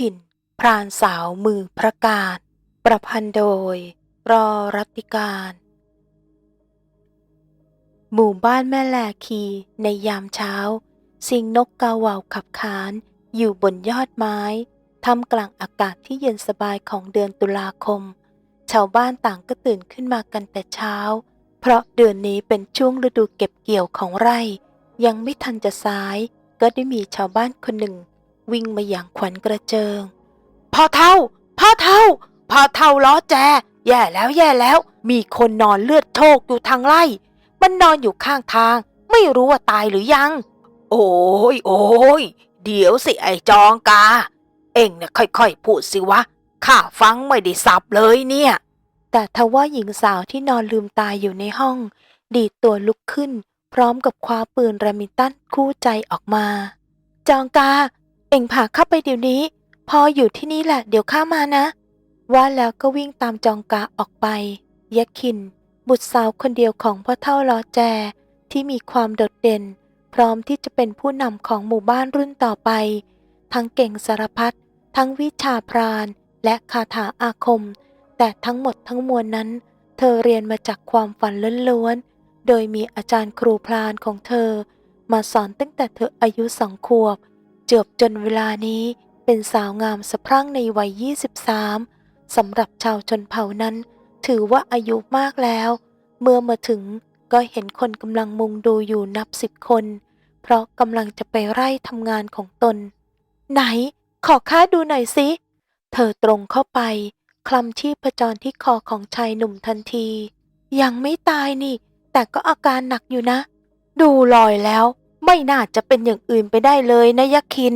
ยะขินพรานสาวมือพระการ ประพันธ์โดย รอรัติการ หมู่บ้านแม่แลคีในยามเช้า สิงนกกาเหว่าขับขานอยู่บนยอดไม้ทำกลางอากาศที่เย็นสบายของเดือนตุลาคม ชาวบ้านต่างก็ตื่นขึ้นมากันแต่เช้า เพราะเดือนนี้เป็นช่วงฤดูเก็บเกี่ยวของไร่ ยังไม่ทันจะสาย ก็ได้มีชาวบ้านคนหนึ่ง วิ่งมาอย่างขวัญกระเจิง พ่อเท่า พ่อเท่า พ่อเท่าล้อแจ แย่แล้วแย่แล้ว มีคนนอนเลือดโชกอยู่ทางไร่มันนอนอยู่ข้างทาง ไม่รู้ว่าตายหรือยัง โอ้ยโอ้ยเดี๋ยวสิไอจองกา เอ็งเนี่ยค่อยๆพูดสิวะ ข้าฟังไม่ได้สับเลยเนี่ย แต่ทว่าหญิงสาวที่นอนลืมตายอยู่ในห้อง ดีดตัวลุกขึ้น พร้อมกับคว้าปืนระมินตันคู่ใจออกมา จองกา เอ็งพาเข้าไปเดี๋ยวนี้พออยู่ที่นี่แหละเดี๋ยวข้ามานะ ว่าแล้วก็วิ่งตามจองกาออกไปยะคิน บุตรสาวคนเดียวของพ่อเท่าลอแจ ที่มีความโดดเด่น พร้อมที่จะเป็นผู้นำของหมู่บ้านรุ่นต่อไป ทั้งเก่งสารพัดทั้งวิชาพรานและคาถาอาคม แต่ทั้งหมดทั้งมวลนั้น เธอเรียนมาจากความฝันล้วนๆโดยมีอาจารย์ครูพรานของเธอ มาสอนตั้งแต่เธออายุสองขวบ จือบจนเวลานี้เป็นสาวงามสะพรั่งในวัย 23 สำหรับชาวชนเผ่านั้น ถือว่าอายุมากแล้ว เมื่อมาถึงก็เห็นคนกำลังมุงดูอยู่นับสิบคน เพราะกำลังจะไปไล่ทำงานของตน ไหน ขอข้าดูหน่อยสิ เธอตรงเข้าไปคลำชีพจรที่คอของชายหนุ่มทันที ยังไม่ตายนี่ แต่ก็อาการหนักอยู่นะ ดูลอยแล้ว ไม่น่าจะเป็นอย่างอื่นไปได้เลยนะยักษิน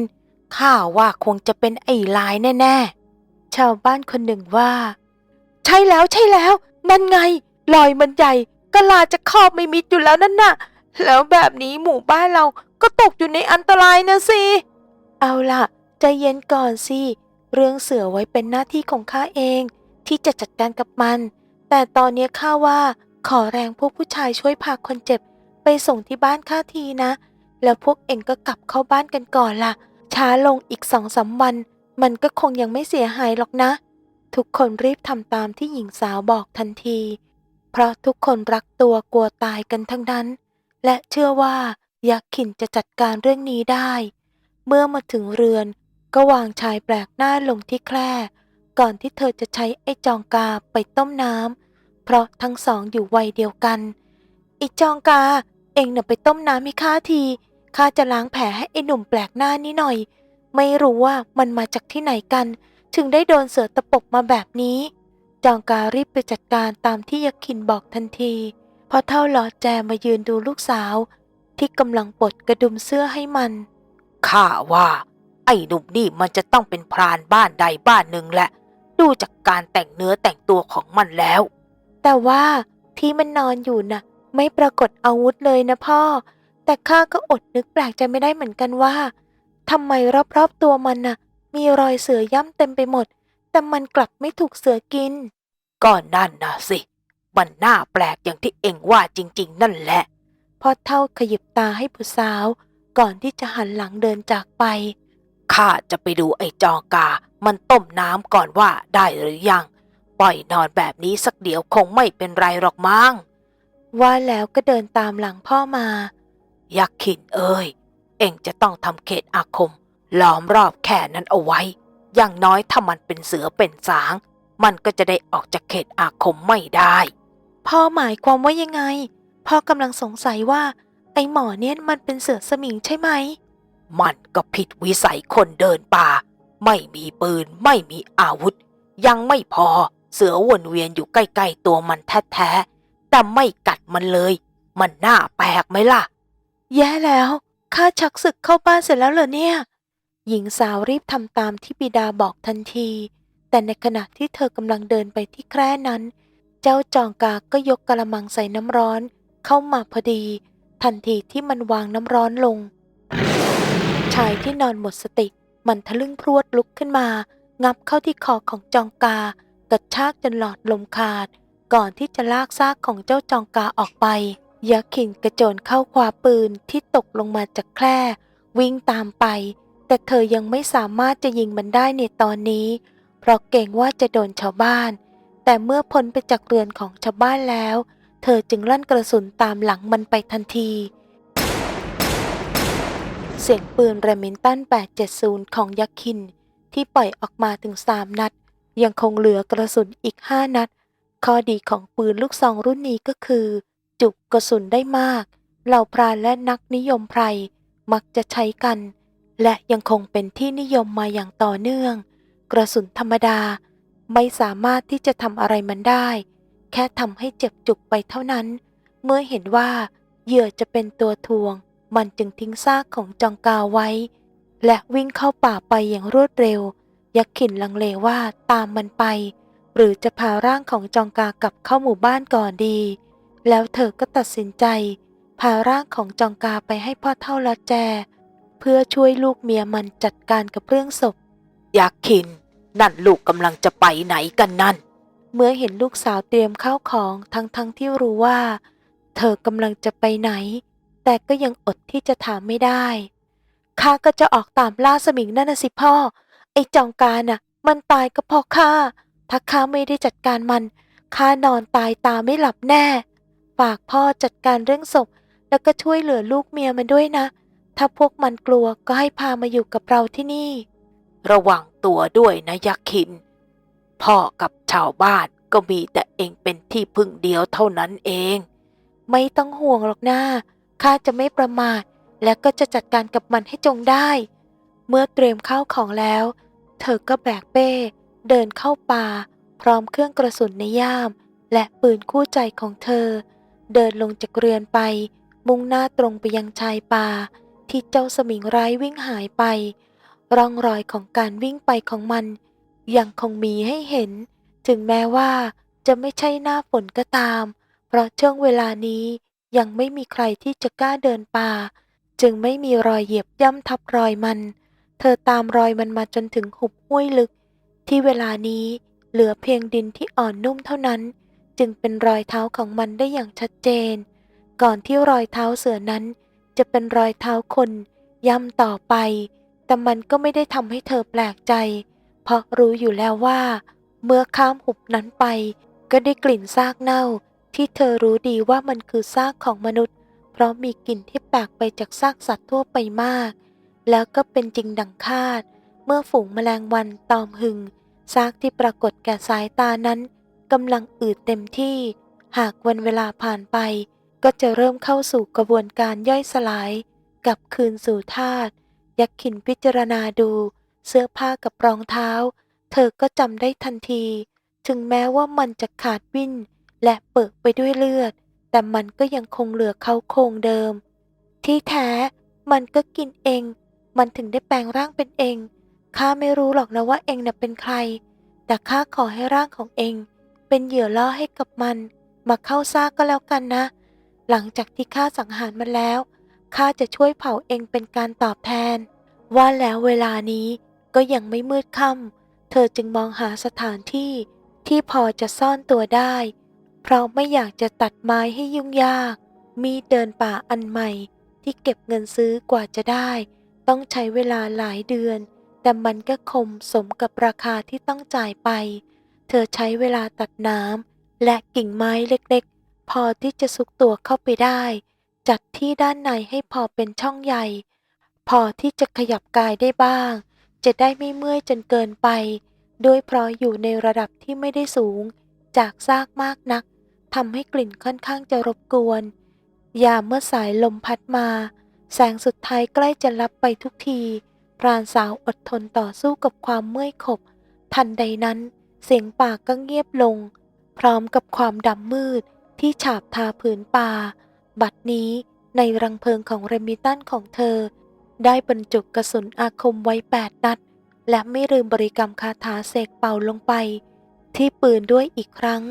ข้าว่าคงจะเป็นไอ้ลายแน่ ๆ ชาวบ้านคนหนึ่งว่า ใช่แล้วใช่แล้ว นั่นไง ลอยมันใหญ่กะลาจะครอบไม่มิดอยู่แล้วนั่นน่ะ แล้วแบบนี้หมู่บ้านเราก็ตกอยู่ในอันตรายนะสิ เอาล่ะ ใจเย็นก่อนสิ เรื่องเสือไว้เป็นหน้าที่ของข้าเอง ที่จะจัดการกับมัน แต่ตอนนี้ข้าว่าขอแรงพวกผู้ชายช่วยพาคนเจ็บ ไปส่งที่บ้านข้าทีนะ แล้วพวกเองก็กลับเข้าบ้านกันก่อนล่ะ ช้าลงอีกสองสามวัน มันก็คงยังไม่เสียหายหรอกนะ ทุกคนรีบทำตามที่หญิงสาวบอกทันที เพราะทุกคนรักตัวกลัวตายกันทั้งนั้น และเชื่อว่ายักษ์ขินจะจัดการเรื่องนี้ได้ เมื่อมาถึงเรือน ก็วางชายแปลกหน้าลงที่แคร่ก่อนที่เธอจะใช้ไอ้จองกาไปต้มน้ำเพราะทั้งสองอยู่วัยเดียวกันไอจองกา เองน่ะไปต้มน้ำให้ข้าที ข้าจะล้างแผลให้ไอ้หนุ่มแปลกหน้านี้หน่อย ไม่รู้ว่ามันมาจากที่ไหนกัน ถึงได้โดนเสือตะปบมาแบบนี้ จองการีบไปจัดการตามที่ยักษ์ขินบอกทันทีพอเท่าหลอดแจมายืนดูลูกสาว ที่กำลังปลดกระดุมเสื้อให้มัน ข้าว่า ไอ้หนุ่มนี่มันจะต้องเป็นพรานบ้านใดบ้านหนึ่งแหละ ดูจากการแต่งเนื้อแต่งตัวของมันแล้ว แต่ว่าที่มันนอนอยู่น่ะ ไม่ปรากฏอาวุธเลยนะพ่อ แต่ข้าก็อดนึกแปลกใจไม่ได้เหมือนกันว่าทำไมรอบๆตัวมันน่ะ มีรอยเสือย่ำเต็มไปหมด แต่มันกลับไม่ถูกเสือกิน ก่อนนั่นนะสิ มันน่าแปลกอย่างที่เอ็งว่าจริง ๆ นั่นแหละพอเท่าขยิบตาให้ผู้สาว ก่อนที่จะหันหลังเดินจากไปข้าจะไปดูไอ้จองกา มันต้มน้ำก่อนว่าได้หรือยัง ปล่อยนอนแบบนี้สักเดี๋ยวคงไม่เป็นไรหรอกมั้งว่าแล้วก็เดินตามหลังพ่อมา ยักษ์ขินเอ้ย เอ็งจะต้องทำเขตอาคม ล้อมรอบแค่นั้นเอาไว้ อย่างน้อยถ้ามันเป็นเสือเป็นสาง มันก็จะได้ออกจากเขตอาคมไม่ได้ พ่อหมายความว่ายังไง พ่อกำลังสงสัยว่า ไอ้หมอเนี่ยมันเป็นเสือสมิงใช่ไหม มันก็ผิดวิสัยคนเดินป่า ไม่มีปืนไม่มีอาวุธ ยังไม่พอเสือวนเวียนอยู่ใกล้ๆตัวมันแท้ๆแต่ไม่กัดมันเลย มันน่าแปลกไหมล่ะ แย่แล้วข้าชักศึกเข้าบ้านเสร็จแล้วเหรอเนี่ย หญิงสาวรีบทำตามที่บิดาบอกทันที แต่ในขณะที่เธอกำลังเดินไปที่แคร่นั้น เจ้าจองกาก็ยกกระมังใส่น้ำร้อน เข้ามาพอดี ทันทีที่มันวางน้ำร้อนลง ชายที่นอนหมดสติ มันทะลึ่งพรวดลุกขึ้นมา งับเข้าที่คอของจองกากระชากจนหลอดลมขาด ก่อนที่จะลากซากของเจ้าจองกาออกไป ยักษ์ขินกระโจนเข้าคว้าปืนที่ตกลงมาจากแคร่วิ่งตามไป แต่เธอยังไม่สามารถจะยิงมันได้ในตอนนี้ เพราะเกรงว่าจะโดนชาวบ้าน แต่เมื่อพ้นไปจากเรือนของชาวบ้านแล้ว เธอจึงลั่นกระสุนตามหลังมันไปทันที เสียงปืนเรมินตัน 870 ของยักษ์คินที่ปล่อยออกมาถึง3นัด ยังคงเหลือกระสุนอีก5นัด ข้อดีของปืนลูกซองรุ่นนี้ก็คือ จุกระสุนได้มาก เหล่าพรานและนักนิยมไพรมักจะใช้กัน และยังคงเป็นที่นิยมมาอย่างต่อเนื่อง กระสุนธรรมดา ไม่สามารถที่จะทำอะไรมันได้ แค่ทำให้เจ็บจุกไปเท่านั้น เมื่อเห็นว่าเหยื่อจะเป็นตัวทวง มันจึงทิ้งซากของจองกาไว้ และวิ่งเข้าป่าไปอย่างรวดเร็ว ยักษ์ขินลังเลว่าตามมันไป หรือจะพาร่างของจองกากลับเข้าหมู่บ้านก่อนดี แล้วเธอก็ตัดสินใจ พาร่างของจองกาไปให้พ่อเท่าละแจ เพื่อช่วยลูกเมียมันจัดการกับเรื่องศพยักษ์คิน นั่นลูกกำลังจะไปไหนกันนั่น เมื่อเห็นลูกสาวเตรียมข้าวของทั้งทั้งๆที่รู้ว่า เธอกำลังจะไปไหน แต่ก็ยังอดที่จะถามไม่ได้ข้าก็จะออกตามล่าสมิงนั่นนะสิพ่อ ไอ้จองการน่ะ มันตายก็เพราะข้าถ้าข้าไม่ได้จัดการมันข้านอนตายตาไม่หลับแน่ ฝากพ่อจัดการเรื่องศพ แล้วก็ช่วยเหลือลูกเมียมันด้วยนะ ถ้าพวกมันกลัวก็ให้พามาอยู่กับเราที่นี่ ระวังตัวด้วยนะยักษ์คิน พ่อกับชาวบ้านก็มีแต่เองเป็นที่พึ่งเดียวเท่านั้นเอง ไม่ต้องห่วงหรอกนะข้าจะไม่ประมาทและก็จะจัดการกับมันให้จงได้ เมื่อเตรียมข้าวของแล้ว เธอก็แบกเป้ เดินเข้าป่า พร้อมเครื่องกระสุนในย่าม และปืนคู่ใจของเธอ เดินลงจากเรือนไป มุ่งหน้าตรงไปยังชายป่า ที่เจ้าสมิงร้ายวิ่งหายไป ร่องรอยของการวิ่งไปของมัน ยังคงมีให้เห็น ถึงแม้ว่าจะไม่ใช่หน้าฝนก็ตาม เพราะช่วงเวลานี้ยังไม่มีใครที่จะกล้าเดินป่า จึงไม่มีรอยเหยียบย่ำทับรอยมัน เธอตามรอยมันมาจนถึงหุบห้วยลึก ที่เวลานี้เหลือเพียงดินที่อ่อนนุ่มเท่านั้น จึงเป็นรอยเท้าของมันได้อย่างชัดเจน ก่อนที่รอยเท้าเสือนั้น จะเป็นรอยเท้าคน ย่ำต่อไป แต่มันก็ไม่ได้ทำให้เธอแปลกใจ เพราะรู้อยู่แล้วว่า เมื่อข้ามหุบนั้นไป ก็ได้กลิ่นซากเน่า ที่เธอรู้ดีว่ามันคือซากของมนุษย์ เพราะมีกลิ่นที่แปลกไปจากซากสัตว์ทั่วไปมาก แล้วก็เป็นจริงดังคาด เมื่อฝูงแมลงวันตอมหึงซากที่ปรากฏแก่สายตานั้น กำลังอืดเต็มที่ หากวันเวลาผ่านไป ก็จะเริ่มเข้าสู่กระบวนการย่อยสลายกลับคืนสู่ธาตุยักขินพิจารณาดู เสื้อผ้ากับรองเท้า เธอก็จำได้ทันที ถึงแม้ว่ามันจะขาดวิ่น และเปิดไปด้วยเลือด แต่มันก็ยังคงเหลือเขาโครงเดิม ที่แท้มันก็กินเอง มันถึงได้แปลงร่างเป็นเองข้าไม่รู้หรอกนะว่าเองน่ะเป็นใคร แต่ข้าขอให้ร่างของเอง เป็นเหยื่อล่อให้กับมัน มาเข้าซากก็แล้วกันนะ หลังจากที่ข้าสังหารมันแล้วข้าจะช่วยเผาเองเป็นการตอบแทน ว่าแล้วเวลานี้ก็ยังไม่มืดค่ำเธอจึงมองหาสถานที่ที่พอจะซ่อนตัวได้ เพราะไม่อยากจะตัดไม้ให้ยุ่งยาก มีเดินป่าอันใหม่ ที่เก็บเงินซื้อกว่าจะได้ ต้องใช้เวลาหลายเดือน แต่มันก็คมสมกับราคาที่ต้องจ่ายไป เธอใช้เวลาตัดน้ำและกิ่งไม้เล็กๆ พอที่จะซุกตัวเข้าไปได้ จัดที่ด้านในให้พอเป็นช่องใหญ่ พอที่จะขยับกายได้บ้าง จะได้ไม่เมื่อยจนเกินไปโดยเพราะอยู่ในระดับที่ไม่ได้สูง จากซากมากนักทำให้กลิ่นค่อนข้างจะรบกวน ยามเมื่อสายลมพัดมา แสงสุดท้ายใกล้จะลับไปทุกที พรานสาวอดทนต่อสู้กับความเมื่อยขบ ทันใดนั้น เสียงป่าก็เงียบลง พร้อมกับความดำมืดที่ฉาบทาผืนป่า บัดนี้ในรังเพลิงของเรมิตันของเธอ ได้บรรจุกระสุนอาคมไว้แปดนัด และไม่ลืมบริกรรมคาถาเสกเป่าลงไป ที่ปืนด้วยอีกครั้ง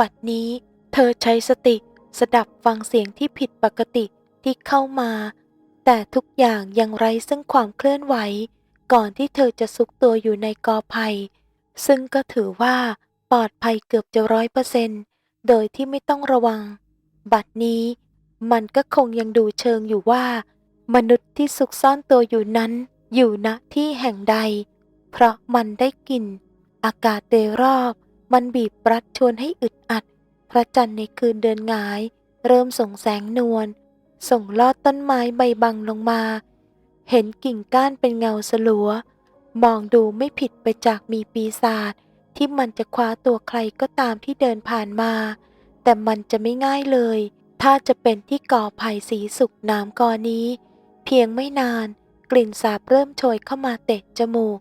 บัดนี้เธอใช้สติสดับฟังเสียงที่ผิดปกติที่เข้ามา แต่ทุกอย่างยังไร้ซึ่งความเคลื่อนไหว ก่อนที่เธอจะซุกตัวอยู่ในกอไผ่ ซึ่งก็ถือว่าปลอดภัยเกือบจะร้อยเปอร์เซนโดยที่ไม่ต้องระวัง บัดนี้มันก็คงยังดูเชิงอยู่ว่า มนุษย์ที่ซุกซ่อนตัวอยู่นั้นอยู่ณที่แห่งใด เพราะมันได้กลิ่น อากาศโดยรอบ มันบีบรัดชวนให้อึดอัด พระจันทร์ในคืนเดือนงาย เริ่มส่งแสงนวลส่งลอดต้นไม้ใบบังลงมา เห็นกิ่งก้านเป็นเงาสลัว มองดูไม่ผิดไปจากมีปีศาจที่มันจะคว้าตัวใครก็ตามที่เดินผ่านมา แต่มันจะไม่ง่ายเลย ถ้าจะเป็นที่ก่อไผ่สีสุกน้ำกอนี้ เพียงไม่นาน กลิ่นสาบเริ่มโชยเข้ามาเตะจมูก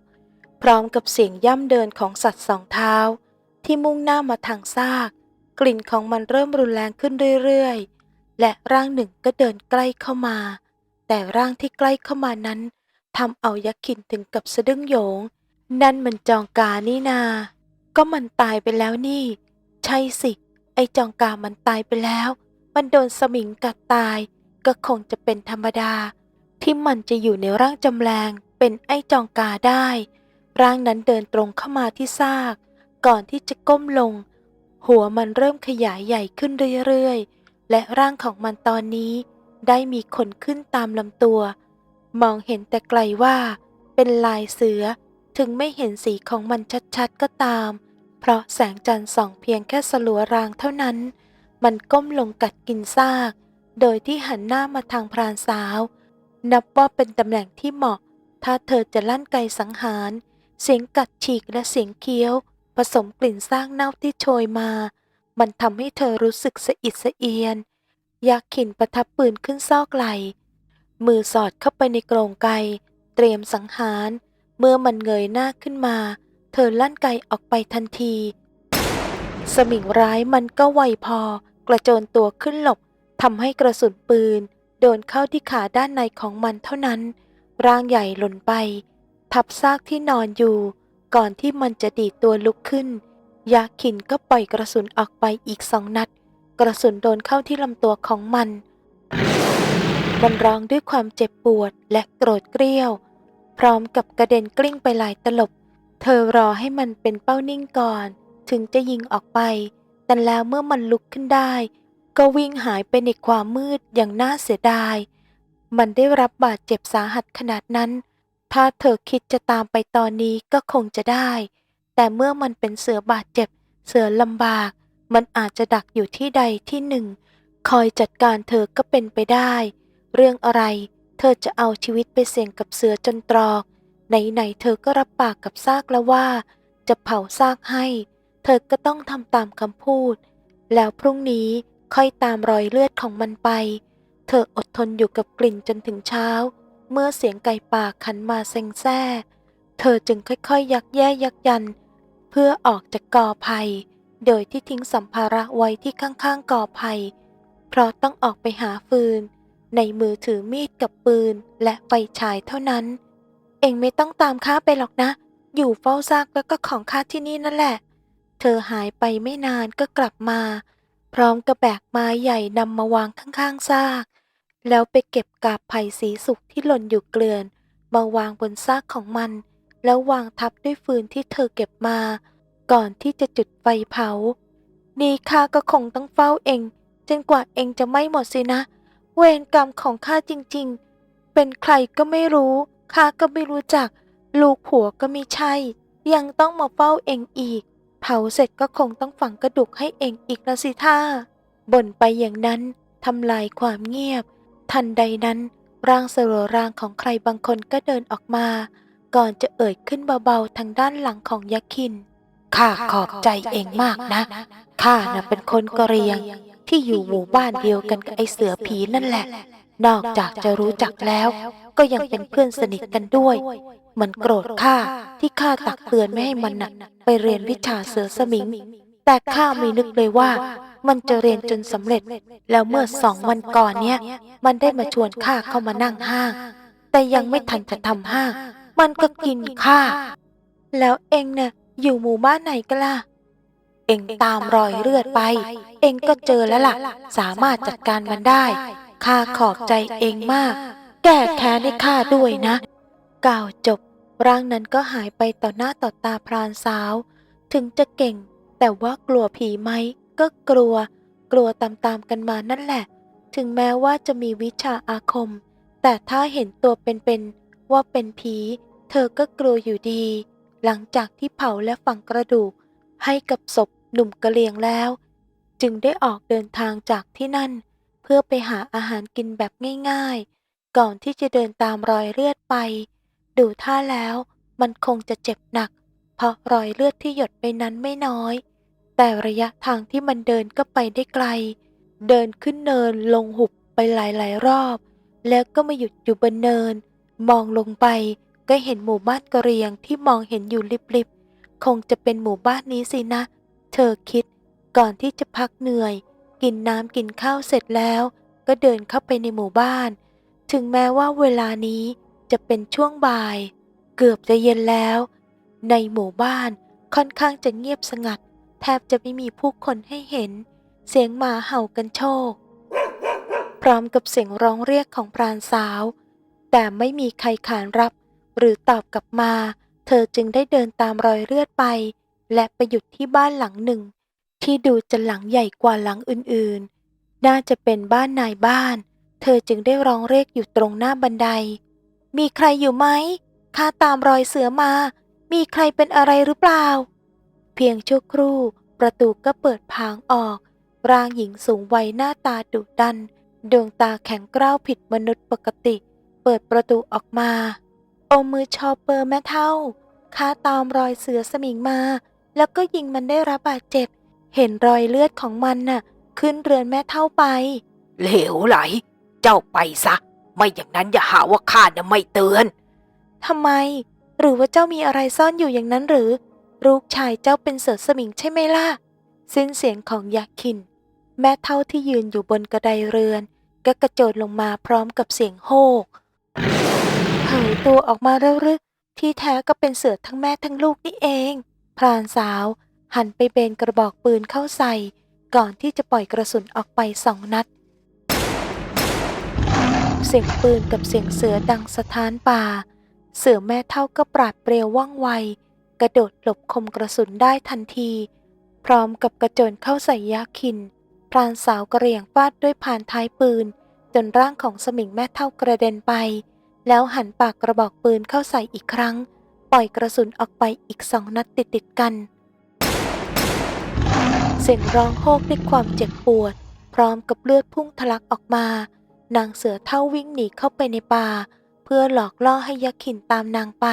พร้อมกับเสียงย่ำเดินของสัตว์สองเท้า ที่มุ่งหน้ามาทางซาก กลิ่นของมันเริ่มรุนแรงขึ้นเรื่อยๆ และร่างหนึ่งก็เดินใกล้เข้ามา แต่ร่างที่ใกล้เข้ามานั้น ทำเอายักษ์ขินถึงกับสะดึ้งโหยง นั่นมันจองกานี่นา ก็มันตายไปแล้วนี่ ใช่สิ ไอ้จองกามันตายไปแล้ว มันโดนสมิงกัดตาย ก็คงจะเป็นธรรมดา ที่มันจะอยู่ในร่างจำแรงเป็นไอ้จองกาได้ ร่างนั้นเดินตรงเข้ามาที่ซาก ก่อนที่จะก้มลง หัวมันเริ่มขยายใหญ่ขึ้นเรื่อยๆ และร่างของมันตอนนี้ได้มีขนขึ้นตามลำตัว มองเห็นแต่ไกลว่า เป็นลายเสือ ถึงไม่เห็นสีของมันชัดๆก็ตาม เพราะแสงจันทร์ส่องเพียงแค่สลัวรางเท่านั้น มันก้มลงกัดกินซาก โดยที่หันหน้ามาทางพรานสาว นับว่าเป็นตำแหน่งที่เหมาะ ถ้าเธอจะลั่นไกสังหาร เสียงกัดฉีกและเสียงเคี้ยว ผสมกลิ่นซากเน่าที่โชยมา มันทำให้เธอรู้สึกสะอิดสะเอียนยาขินประทับปืนขึ้นซอกไหล มือสอดเข้าไปในกรงไกเตรียมสังหาร เมื่อมันเงยหน้าขึ้นมา เธอลั่นไกออกไปทันที สมิงร้ายมันก็ไวพอ กระโจนตัวขึ้นหลบทำให้กระสุนปืน โดนเข้าที่ขาด้านในของมันเท่านั้น ร่างใหญ่หล่นไป ทับซากที่นอนอยู่ ก่อนที่มันจะดีตัวลุกขึ้น ยาขินก็ปล่อยกระสุนออกไปอีกสองนัด กระสุนโดนเข้าที่ลำตัวของมัน มัน ร้องด้วยความเจ็บปวดและโกรธเกรี้ยว พร้อมกับกระเด็นกลิ้งไปหลายตลบ เธอรอให้มันเป็นเป้านิ่งก่อน ถึงจะยิงออกไป แต่แล้วเมื่อมันลุกขึ้นได้ ก็วิ่งหายไปในความมืดอย่างน่าเสียดาย มันได้รับบาดเจ็บสาหัสขนาดนั้น ถ้าเธอคิดจะตามไปตอนนี้ก็คงจะได้ แต่เมื่อมันเป็นเสือบาดเจ็บ เสือลำบาก มันอาจจะดักอยู่ที่ใดที่หนึ่ง คอยจัดการเธอก็เป็นไปได้ เรื่องอะไร เธอจะเอาชีวิตไปเสี่ยงกับเสือจนตรอก ไหนๆเธอก็รับปากกับซากแล้วว่า จะเผาซากให้ เธอก็ต้องทำตามคำพูด แล้วพรุ่งนี้ค่อยตามรอยเลือดของมันไป เธออดทนอยู่กับกลิ่นจนถึงเช้า เมื่อเสียงไก่ป่าขันมาเซ็งแซ่เธอจึงค่อยๆยักแย่ยักยัน เพื่อออกจากกอไผ่โดยที่ทิ้งสัมภาระไว้ที่ข้างๆกอไผ่เพราะต้องออกไปหาฟืน ในมือถือมีดกับปืนและไฟฉายเท่านั้น เองไม่ต้องตามข้าไปหรอกนะ อยู่เฝ้าซากแล้วก็ของข้าที่นี่นั่นแหละ เธอหายไปไม่นานก็กลับมา พร้อมกับแบกไม้ใหญ่นำมาวางข้างๆซาก แล้วไปเก็บกาบไผ่สีสุกที่หล่นอยู่เกลื่อนมาวางบนซากของมัน แล้ววางทับด้วยฟืนที่เธอเก็บมา ก่อนที่จะจุดไฟเผา นี่ข้าก็คงต้องเฝ้าเองจนกว่าเองจะไม่หมดสินะเเวรกรรมของข้าจริงๆ เป็นใครก็ไม่รู้ข้าก็ไม่รู้จัก ลูกผัวก็ไม่ใช่ ยังต้องมาเฝ้าเองอีก เผาเสร็จก็คงต้องฝังกระดูกให้เองอีกละสิท่าบ่นไปอย่างนั้นทำลายความเงียบ ทันใดนั้นร่างสรวร่างของใครบางคนก็เดินออกมา ก่อนจะเอ่ยขึ้นเบาๆทางด้านหลังของยักษ์คินข้าขอบใจเองมากนะข้าน่ะเป็นคนกะเรียงที่อยู่หมู่บ้านเดียวกันกับไอเสือผีนั่นแหละ นอกจากจะรู้จักแล้ว ก็ยังเป็นเพื่อนสนิทกันด้วย มันโกรธข้าที่ข้าตักเตือนไม่ให้มันนะไปเรียนวิชาเสือสมิง แต่ข้าไม่นึกเลยว่า มันจะเรียนจนสำเร็จ แล้วเมื่อสองวันก่อนเนี้ยมันได้มาชวนข้าเข้ามานั่งห้าง แต่ยังไม่ทันจะทำห้าง มันก็กินข้าแล้วเองเนี่ยอยู่หมู่บ้านไหนกันล่ะ เองตามรอยเลือดไป เองก็เจอแล้วล่ะ สามารถจัดการมันได้ ข้าขอบใจเองมาก แก้แค้นให้ข้าด้วยนะ กล่าวจบ ร่างนั้นก็หายไปต่อหน้าต่อตาพรานสาว ถึงจะเก่ง แต่ว่ากลัวผีไหม ก็กลัว กลัวตามๆกันมานั่นแหละ ถึงแม้ว่าจะมีวิชาอาคม แต่ถ้าเห็นตัวเป็นๆว่าเป็นผี เธอก็กลัวอยู่ดี หลังจากที่เผาและฝังกระดูกให้กับศพ หนุ่มกะเลียงแล้ว จึงได้ออกเดินทางจากที่นั่น เพื่อไปหาอาหารกินแบบง่ายๆ ก่อนที่จะเดินตามรอยเลือดไป ดูท่าแล้วมันคงจะเจ็บหนัก เพราะรอยเลือดที่หยดไปนั้นไม่น้อย แต่ระยะทางที่มันเดินก็ไปได้ไกล เดินขึ้นเนินลงหุบไปหลายๆ รอบ แล้วก็มาหยุดอยู่บนเนิน มองลงไปก็เห็นหมู่บ้านกะเรียงที่มองเห็นอยู่ลิบๆ คงจะเป็นหมู่บ้านนี้สินะ เธอคิดก่อนที่จะพักเหนื่อย กินน้ำกินข้าวเสร็จแล้ว ก็เดินเข้าไปในหมู่บ้าน ถึงแม้ว่าเวลานี้จะเป็นช่วงบ่าย เกือบจะเย็นแล้ว ในหมู่บ้านค่อนข้างจะเงียบสงัด แทบจะไม่มีผู้คนให้เห็น เสียงหมาเห่ากันโชค พร้อมกับเสียงร้องเรียกของพรานสาว แต่ไม่มีใครขานรับ หรือตอบกลับมา เธอจึงได้เดินตามรอยเลือดไป และไปหยุดที่บ้านหลังหนึ่ง ที่ดูจะหลังใหญ่กว่าหลังอื่นๆ น่าจะเป็นบ้านนายบ้าน เธอจึงได้ร้องเรียกอยู่ตรงหน้าบันได มีใครอยู่ไหมข้าตามรอยเสือมา มีใครเป็นอะไรหรือเปล่า เพียงชั่วครู่ ประตูก็เปิดพางออก ร่างหญิงสูงวัยหน้าตาดุดัน ดวงตาแข็งกร้าวผิดมนุษย์ปกติ เปิดประตูออกมา โอมือชอปเปอร์แม่เท่าข้าตามรอยเสือสมิงมา แล้วก็ยิงมันได้รับบาดเจ็บ เห็นรอยเลือดของมันน่ะ ขึ้นเรือนแม่เท่าไป เหลวไหล เจ้าไปซะ ไม่อย่างนั้นอย่าหาว่าข้าน่ะไม่เตือนทำไม หรือว่าเจ้ามีอะไรซ่อนอยู่อย่างนั้นหรือ ลูกชายเจ้าเป็นเสือสมิงใช่ไหมล่ะ สิ้นเสียงของยาคิน แม่เท่าที่ยืนอยู่บนกระไดเรือน ก็กระโจนลงมาพร้อมกับเสียงโฮกเผยตัวออกมาแล้วหรือที่แท้ก็เป็นเสือทั้งแม่ทั้งลูกนี่เอง พรานสาว หันไปเบนกระบอกปืนเข้าใส่ ก่อนที่จะปล่อยกระสุนออกไปสองนัด เสียงปืนกับเสียงเสือดังสะท้านป่า เสือแม่เท่าก็ปราดเปรียวว่องไว กระโดดหลบคมกระสุนได้ทันที พร้อมกับกระโจนเข้าใส่ยาคิน พรานสาวกระเรียงฟาดด้วยผ่านท้ายปืน จนร่างของสมิงแม่เท่ากระเด็นไป แล้วหันปากกระบอกปืนเข้าใส่อีกครั้ง ปล่อยกระสุนออกไปอีกสองนัดติดติดกัน เสียงร้องโฮกด้วยความเจ็บปวด พร้อมกับเลือดพุ่งทะลักออกมา นางเสือเท่าวิ่งหนีเข้าไปในป่า เพื่อหลอกล่อให้ยักษ์ขินตามนางไป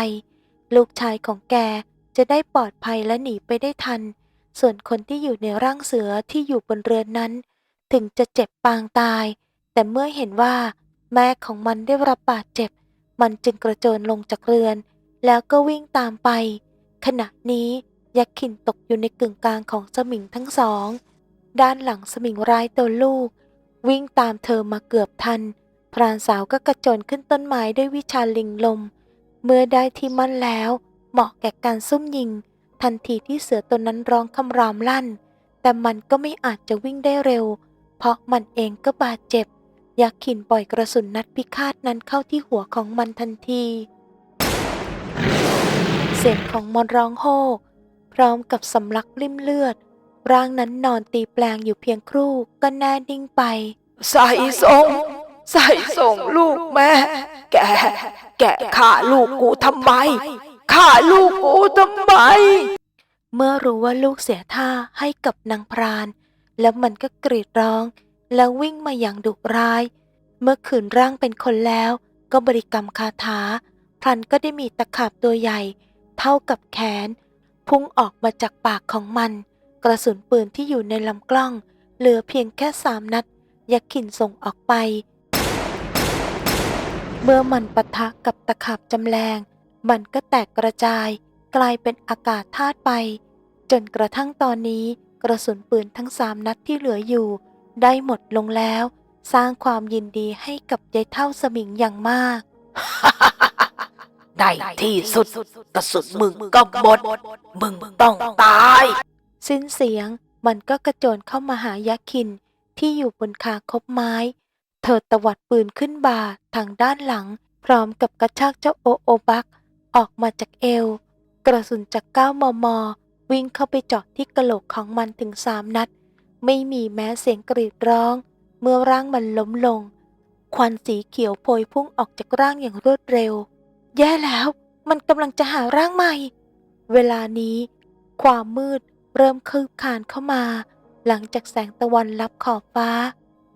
ลูกชายของแกจะได้ปลอดภัยและหนีไปได้ทัน ส่วนคนที่อยู่ในร่างเสือที่อยู่บนเรือนนั้น ถึงจะเจ็บปางตาย แต่เมื่อเห็นว่า แม่ของมันได้รับบาดเจ็บ มันจึงกระโจนลงจากเรือน แล้วก็วิ่งตามไป ขณะนี้ยักษ์ขินตกอยู่ในกึ่งกลางของสมิงทั้งสอง ด้านหลังสมิงร้ายตัวลูก วิ่งตามเธอมาเกือบทัน พรานสาวก็กระโจนขึ้นต้นไม้ด้วยวิชาลิงลม เมื่อได้ที่มั่นแล้ว เหมาะแก่การซุ่มยิง ทันทีที่เสือตัวนั้นร้องคำรามลั่น แต่มันก็ไม่อาจจะวิ่งได้เร็ว เพราะมันเองก็บาดเจ็บยักษ์ขินปล่อยกระสุนนัดพิฆาตนั้นเข้าที่หัวของมันทันที เสียงของมันร้องโฮกพร้อมกับสำลักลิ่มเลือด ร่างนั้นนอนตีแปลงอยู่เพียงครู่ก็แน่นิ่งไปใส่ส่งใส่ส่งลูกแม่ แก แกฆ่าลูกกูทำไมฆ่าลูกกูทำไม เมื่อรู้ว่าลูกเสียท่าให้กับนางพราน แล้วมันก็กรีดร้อง แล้ววิ่งมาอย่างดุร้าย เมื่อขืนร่างเป็นคนแล้ว ก็บริกรรมคาถาพลันก็ได้มีตะขาบตัวใหญ่ เท่ากับแขน พุ่งออกมาจากปากของมัน กระสุนปืนที่อยู่ในลำกล้อง เหลือเพียงแค่สามนัด ยักษ์ขินส่งออกไป เมื่อมันปะทะกับตะขาบจำแรง มันก็แตกกระจาย กลายเป็นอากาศธาตุไป จนกระทั่งตอนนี้ กระสุนปืนทั้งสามนัดที่เหลืออยู่ ได้หมดลงแล้ว สร้างความยินดีให้กับยายเท่าสมิงอย่างมาก ในที่สุดกระสุนมึงก็หมดมึงต้องตาย สิ้นเสียงมันก็กระโจนเข้ามาหายักษ์คินที่อยู่บนคาคบไม้ เธอตวัดปืนขึ้นบ่าทางด้านหลัง พร้อมกับกระชากเจ้าโอโอบัก ออกมาจากเอว กระสุนจากก้ามมวิ่งเข้าไปเจาะที่กระโหลกของมันถึงสามนัด ไม่มีแม้เสียงกรีดร้อง เมื่อร่างมันล้มลง ควันสีเขียวโพยพุ่งออกจากร่างอย่างรวดเร็ว แย่แล้ว มันกำลังจะหาร่างใหม่ เวลานี้ ความมืดเริ่มคืบคานเข้ามา หลังจากแสงตะวันลับขอบฟ้า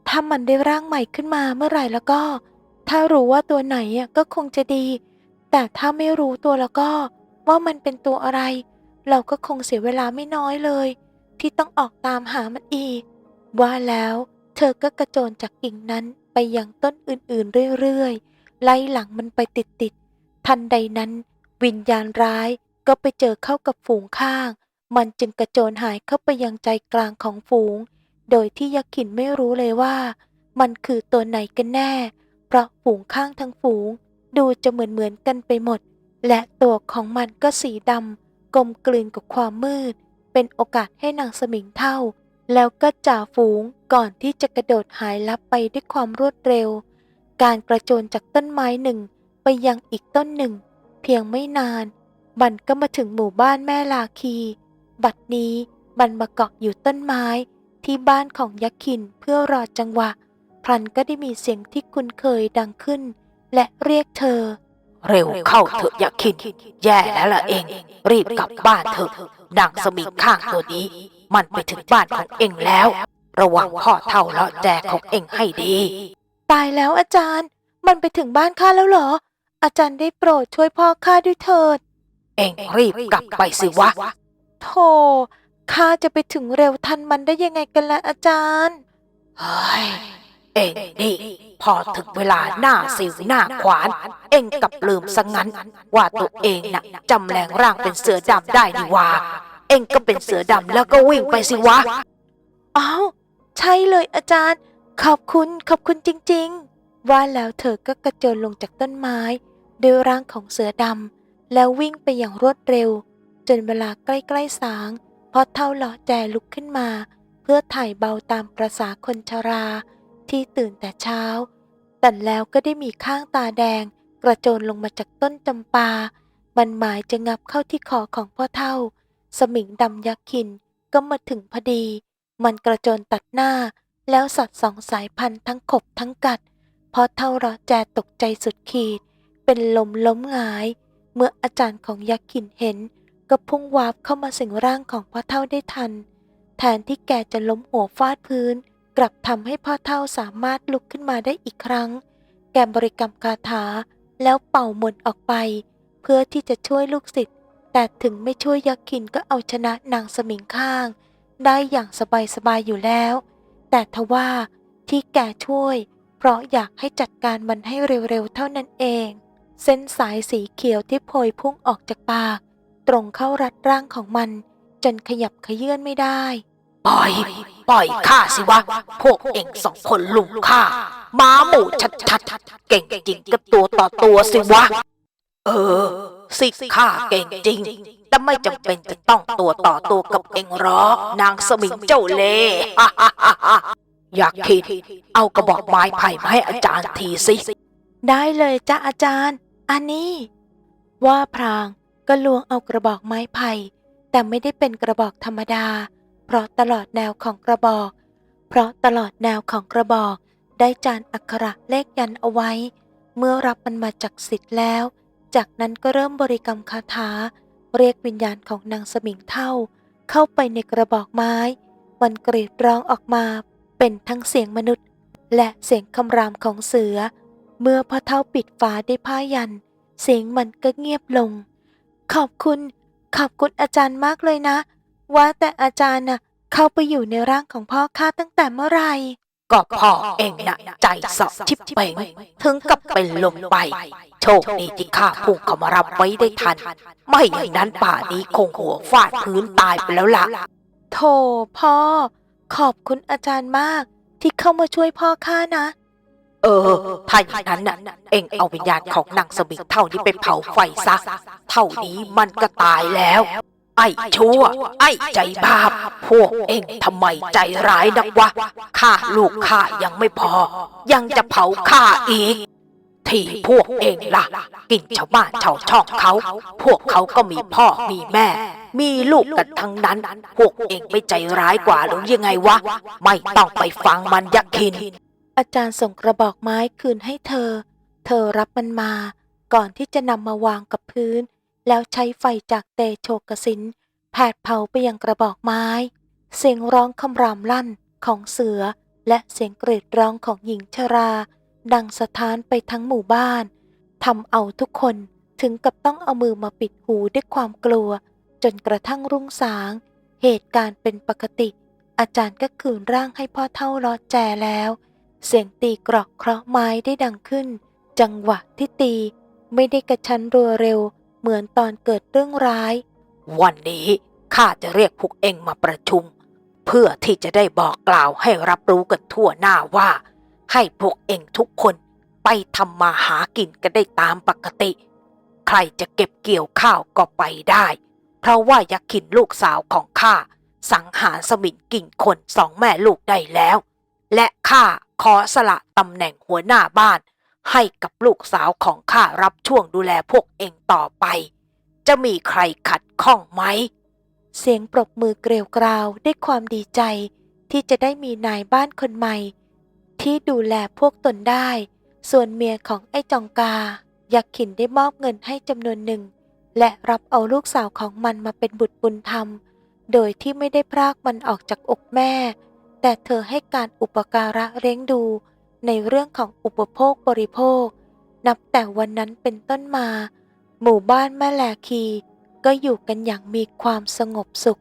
ถ้ามันได้ร่างใหม่ขึ้นมาเมื่อไหร่แล้วก็ ถ้ารู้ว่าตัวไหนอะก็คงจะดี แต่ถ้าไม่รู้ตัวแล้วก็ ว่ามันเป็นตัวอะไร เราก็คงเสียเวลาไม่น้อยเลย ที่ต้องออกตามหามันอีก ว่าแล้วเธอก็กระโจนจากกิ่งนั้นไปยังต้นอื่นๆเรื่อยๆ ไล่หลังมันไปติดๆ ทันใดนั้น วิญญาณร้ายก็ไปเจอเข้ากับฝูงข้าง มันจึงกระโจนหายเข้าไปยังใจกลางของฝูง โดยที่ยักษ์ขินไม่รู้เลยว่า มันคือตัวไหนกันแน่ เพราะฝูงข้างทั้งฝูง ดูจะเหมือนเหมือนๆกันไปหมด และตัวของมันก็สีดำกลมกลืนกับความมืด เป็นโอกาสให้นางสมิงเท่า แล้วก็จ่าฝูงก่อนที่จะกระโดดหายลับไปด้วยความรวดเร็ว การกระโจนจากต้นไม้หนึ่ง ไปยังอีกต้นหนึ่ง เพียงไม่นาน มันก็มาถึงหมู่บ้านแม่ลาคี บัดนี้มันมาเกาะอยู่ต้นไม้ ที่บ้านของยักษ์ขินเพื่อรอจังหวะพลันก็ได้มีเสียงที่คุ้นเคยดังขึ้น และเรียกเธอ เร็วเข้าเถอะอย่าคิดแย่แล้วล่ะเอง รีบกลับบ้านเถอะนางสมิงข้างตัวนี้ มันไปถึงบ้านของเองแล้ว ระวังพ่อเท่าเลาะแจของเองให้ดี ตายแล้วอาจารย์ มันไปถึงบ้านข้าแล้วเหรอ อาจารย์ได้โปรดช่วยพ่อข้าด้วยเถิด เองรีบกลับไปสิวะ โธ่ข้าจะไปถึงเร็วทันมันได้ยังไงกันล่ะอาจารย์ เฮ้ย เองนี่พอถึงเวลาหน้าสิวหน้าขวาน เองกลับลืมซะงั้น ว่าตัวเองน่ะจำแรงร่างเป็นเสือดำได้นี่หว่าเองก็เป็นเสือดำแล้วก็วิ่งไปสิวะอ้าวใช่เลยอาจารย์ ขอบคุณขอบคุณจริง ๆ ว่าแล้วเธอก็กระโจนลงจากต้นไม้ ด้วยร่างของเสือดำแล้ววิ่งไปอย่างรวดเร็ว จนเวลาใกล้ๆสางพอเท่าหล่อแจลุกขึ้นมา เพื่อถ่ายเบาตามประษาคนชรา ที่ตื่นแต่เช้า แต่แล้วก็ได้มีข้างตาแดง กระโจนลงมาจากต้นจำปา มันหมายจะงับเข้าที่คอของพ่อเท่า สมิงดำยักษ์ขินก็มาถึงพอดี มันกระโจนตัดหน้า แล้วสัตว์สองสายพันธุ์ทั้งขบทั้งกัดพอเท่าเราแจตกใจสุดขีด เป็นลมล้มงาย เมื่ออาจารย์ของยักษ์ขินเห็น ก็พุ่งวาบเข้ามาสิงร่างของพ่อเท่าได้ทัน แทนที่แกจะล้มหัวฟาดพื้น กลับทำให้พ่อเท่าสามารถลุกขึ้นมาได้อีกครั้ง แกบริกรรมคาถาแล้วเป่ามนออกไป เพื่อที่จะช่วยลูกศิษย์แต่ถึงไม่ช่วยยักษ์ขินก็เอาชนะนางสมิงข้าง ได้อย่างสบายๆอยู่แล้ว แต่ทว่าที่แกช่วย เพราะอยากให้จัดการมันให้เร็วๆเท่านั้นเอง เส้นสายสีเขียวที่โพยพุ่งออกจากปาก ตรงเข้ารัดร่างของมัน จนขยับขยื่นไม่ได้ ปล่อย ปล่อยข้าสิวะ พวกเองสองคนลุมข้าม้าหมูชัดๆ เก่งจริงกับตัวต่อตัวสิวะ เออ สิข้าเก่งจริง แต่ไม่จำเป็นจะต้องตัวต่อตัวกับเองหรอกนางสมิงเจ้าเล่ห์อยากคิด เอากระบอกไม้ไผ่มาให้อาจารย์ทีสิ ได้เลยจ้าอาจารย์ อันนี้ ว่าพรางก็ลวงเอากระบอกไม้ไผ่แต่ไม่ได้เป็นกระบอกธรรมดา เพราะตลอดแนวของกระบอก เพราะตลอดแนวของกระบอก ได้จานอักขระเลขยันเอาไว้ เมื่อรับมันมาจากสิทธิ์แล้ว จากนั้นก็เริ่มบริกรรมคาถา เรียกวิญญาณของนางสมิงเท่า เข้าไปในกระบอกไม้ มันกรีดร้องออกมา เป็นทั้งเสียงมนุษย์ และเสียงคำรามของเสือ เมื่อพ่อเท่าปิดฝาได้วยผ้ายัน เสียงมันก็เงียบลง ขอบคุณ ขอบคุณอาจารย์มากเลยนะ ว่าแต่อาจารย์น่ะเข้าไปอยู่ในร่างของพ่อข้าตั้งแต่เมื่อไหร่ก็พ่อเองน่ะใจสอบชิบเป่งถึงกับเป็นลมไป โชคดีที่ข้าพุ่งเข้ามารับไว้ได้ทัน ไม่อย่างนั้นป่านี้คงหัวฟาดพื้นตายไปแล้วล่ะโถพ่อ ขอบคุณอาจารย์มากที่เข้ามาช่วยพ่อข้านะ เออถ้าอย่างนั้นน่ะเองเอาวิญญาณของนางสมิงเท่านี้ไปเผาไฟซะ เท่านี้มันก็ตายแล้ว ไอ้ชั่ว ไอ้ใจบาป พวกเองทำไมใจร้ายนักวะฆ่าลูกข้ายังไม่พอ ยังจะเผาข้าอีก ที่พวกเองล่ะ กินชาวบ้านชาวช่องเขา พวกเขาก็มีพ่อมีแม่ มีลูกกันทั้งนั้น พวกเองไม่ใจร้ายกว่าหรือยังไงวะ ไม่ต้องไปฟังมันยักคิน อาจารย์ส่งกระบอกไม้คืนให้เธอ เธอรับมันมา ก่อนที่จะนำมาวางกับพื้น แล้วใช้ไฟจากเตโชกสินแผดเผาไปยังกระบอกไม้ เสียงร้องคำรามลั่นของเสือ และเสียงกรีดร้องของหญิงชรา ดังสะท้านไปทั้งหมู่บ้านทำเอาทุกคนถึงกับต้องเอามือมาปิดหูด้วยความกลัว จนกระทั่งรุ่งสาง เหตุการณ์เป็นปกติ อาจารย์ก็คืนร่างให้พ่อเท่ารอแจแล้ว เสียงตีกรอกเคราะห์ไม้ได้ดังขึ้น จังหวะที่ตีไม่ได้กระชั้นรัวเร็ว เหมือนตอนเกิดเรื่องร้าย วันนี้ข้าจะเรียกพวกเองมาประชุม เพื่อที่จะได้บอกกล่าวให้รับรู้กันทั่วหน้าว่า ให้พวกเองทุกคนไปทำมาหากินกันได้ตามปกติ ใครจะเก็บเกี่ยวข้าวก็ไปได้ เพราะว่ายักขินลูกสาวของข้าสังหารสมินกิ่งคนสองแม่ลูกได้แล้ว และข้า ขอสละตำแหน่งหัวหน้าบ้าน ให้กับลูกสาวของข้ารับช่วงดูแลพวกเองต่อไป จะมีใครขัดข้องไหม เสียงปรบมือเกลียวกราวด้วยความดีใจ ที่จะได้มีนายบ้านคนใหม่ ที่ดูแลพวกตนได้ ส่วนเมียของไอ้จองกา ยักษ์ขินได้มอบเงินให้จำนวนหนึ่ง และรับเอาลูกสาวของมันมาเป็นบุตรบุญธรรม โดยที่ไม่ได้พรากมันออกจากอกแม่ แต่เธอให้การอุปการะเลี้ยงดูในเรื่องของอุปโภคบริโภค นับแต่วันนั้นเป็นต้นมา หมู่บ้านแม่แลคีก็อยู่กันอย่างมีความสงบสุข